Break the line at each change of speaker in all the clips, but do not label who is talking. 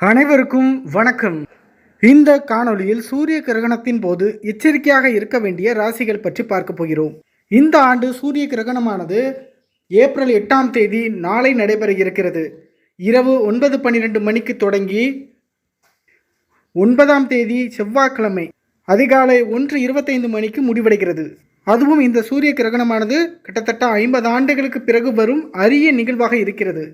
அனைவருக்கும் வணக்கம். இந்த காணொளியில் சூரிய கிரகணத்தின் போது எச்சரிக்கையாக இருக்க வேண்டிய ராசிகள் பற்றி பார்க்க போகிறோம். இந்த ஆண்டு சூரிய கிரகணமானது ஏப்ரல் எட்டாம் தேதி நாளை நடைபெற இருக்கிறது. இரவு ஒன்பது பன்னிரெண்டு மணிக்கு தொடங்கி ஒன்பதாம் தேதி செவ்வாய்க்கிழமை அதிகாலை ஒன்று இருபத்தைந்து மணிக்கு முடிவடைகிறது. அதுவும் இந்த சூரிய கிரகணமானது கிட்டத்தட்ட ஐம்பது ஆண்டுகளுக்கு பிறகு வரும் அரிய நிகழ்வாக இருக்கிறது.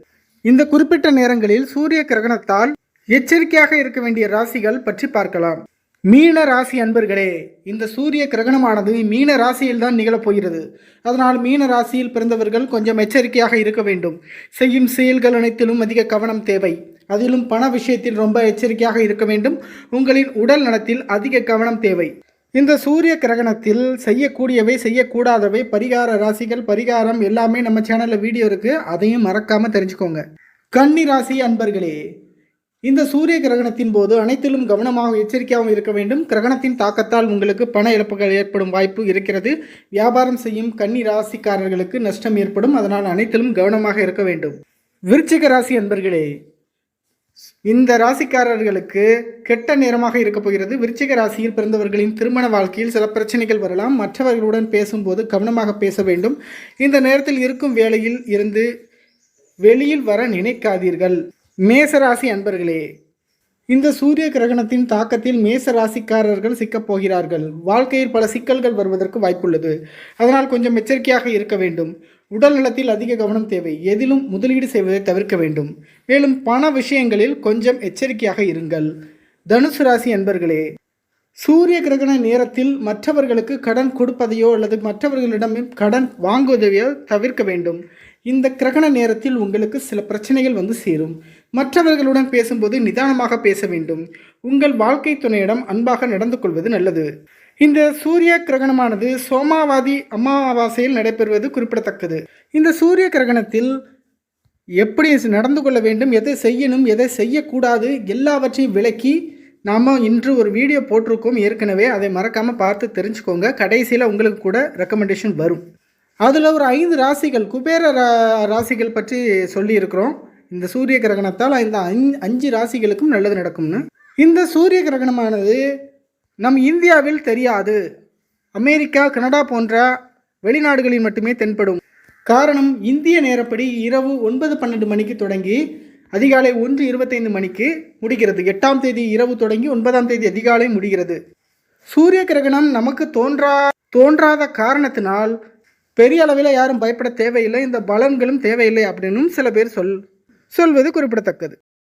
இந்த குறிப்பிட்ட நேரங்களில் சூரிய கிரகணத்தால் எச்சரிக்கையாக இருக்க வேண்டிய ராசிகள் பற்றி பார்க்கலாம். மீன ராசி அன்பர்களே இந்த சூரிய கிரகணமானது மீன ராசியில் தான் நிகழப்போகிறது அதனால் மீன ராசியில் பிறந்தவர்கள் கொஞ்சம் எச்சரிக்கையாக இருக்க வேண்டும். செய்யும் செயல்கள் அனைத்திலும் அதிக கவனம் தேவை. அதிலும் பண விஷயத்தில் ரொம்ப எச்சரிக்கையாக இருக்க வேண்டும். உங்களின் உடல் நலத்தில் அதிக கவனம் தேவை. இந்த சூரிய கிரகணத்தில் செய்யக்கூடியவை செய்யக்கூடாதவை பரிகார ராசிகள் பரிகாரம் எல்லாமே நம்ம சேனலில் வீடியோ இருக்குது அதையும் மறக்காமல் தெரிஞ்சுக்கோங்க. கன்னி ராசி அன்பர்களே இந்த சூரிய கிரகணத்தின் போது அனைத்திலும் கவனமாக எச்சரிக்கையாகவும் இருக்க வேண்டும். கிரகணத்தின் தாக்கத்தால் உங்களுக்கு பண இழப்புகள் ஏற்படும் வாய்ப்பு இருக்கிறது. வியாபாரம் செய்யும் கன்னி ராசிக்காரர்களுக்கு நஷ்டம் ஏற்படும். அதனால் அனைத்திலும் கவனமாக இருக்க வேண்டும். விருச்சிக ராசி அன்பர்களே இந்த ராசிக்காரர்களுக்கு கெட்ட நேரமாக இருக்கப் போகிறது. விருச்சிக ராசியில் பிறந்தவர்களின் திருமண வாழ்க்கையில் சில பிரச்சனைகள் வரலாம். மற்றவர்களுடன் பேசும்போது கவனமாக பேச வேண்டும். இந்த நேரத்தில் இருக்கும் வேளையில் இருந்து வெளியில் வர நினைக்காதீர்கள். மேசராசி அன்பர்களே இந்த சூரிய கிரகணத்தின் தாக்கத்தில் மேச ராசிக்காரர்கள் சிக்கப் போகிறார்கள். வாழ்க்கையில் பல சிக்கல்கள் வருவதற்கு வாய்ப்புள்ளது. அதனால் கொஞ்சம் எச்சரிக்கையாக இருக்க வேண்டும். உடல் நலத்தில் அதிக கவனம் தேவை. எதிலும் முதலீடு செய்வதை தவிர்க்க வேண்டும். மேலும் பண விஷயங்களில் கொஞ்சம் எச்சரிக்கையாக இருங்கள். தனுசு ராசி அன்பர்களே சூரிய கிரகண நேரத்தில் மற்றவர்களுக்கு கடன் கொடுப்பதையோ அல்லது மற்றவர்களிடம் கடன் வாங்குவதையோ தவிர்க்க வேண்டும். இந்த கிரகண நேரத்தில் உங்களுக்கு சில பிரச்சனைகள் வந்து சேரும். மற்றவர்களுடன் பேசும்போது நிதானமாக பேச வேண்டும். உங்கள் வாழ்க்கை துணையிடம் அன்பாக நடந்து கொள்வது நல்லது. இந்த சூரிய கிரகணமானது சோமாவாதி அமாவாசையில் நடைபெறுவது குறிப்பிடத்தக்கது. இந்த சூரிய கிரகணத்தில் எப்படி நடந்து கொள்ள வேண்டும் எதை செய்யணும் எதை செய்யக்கூடாது எல்லாவற்றையும் விளக்கி நாம் இன்று ஒரு வீடியோ போட்டிருக்கோம். ஏற்கனவே அதை மறக்காமல் பார்த்து தெரிஞ்சுக்கோங்க. கடைசியில் உங்களுக்கு கூட ரெக்கமெண்டேஷன் வரும். அதில் ஒரு ஐந்து ராசிகள் குபேர ரா- ராசிகள் பற்றி சொல்லியிருக்கிறோம். இந்த சூரிய கிரகணத்தால் இந்த அஞ்சு ராசிகளுக்கும் நல்லது நடக்கும்னு. இந்த சூரிய கிரகணமானது நம் இந்தியாவில் தெரியாது. அமெரிக்கா கனடா போன்ற வெளிநாடுகளில் மட்டுமே தென்படும். காரணம் இந்திய நேரப்படி இரவு ஒன்பது பன்னெண்டு மணிக்கு தொடங்கி அதிகாலை ஒன்று இருபத்தைந்து மணிக்கு முடிகிறது. எட்டாம் தேதி இரவு தொடங்கி ஒன்பதாம் தேதி அதிகாலை முடிகிறது. சூரிய கிரகணம் நமக்கு தோன்றா தோன்றாத காரணத்தினால் பெரிய அளவில் யாரும் பயப்பட தேவையில்லை இந்த பலன்களும் தேவையில்லை அப்படின்னும் சில பேர் சொல் சொல்வது குறிப்பிடத்தக்கது.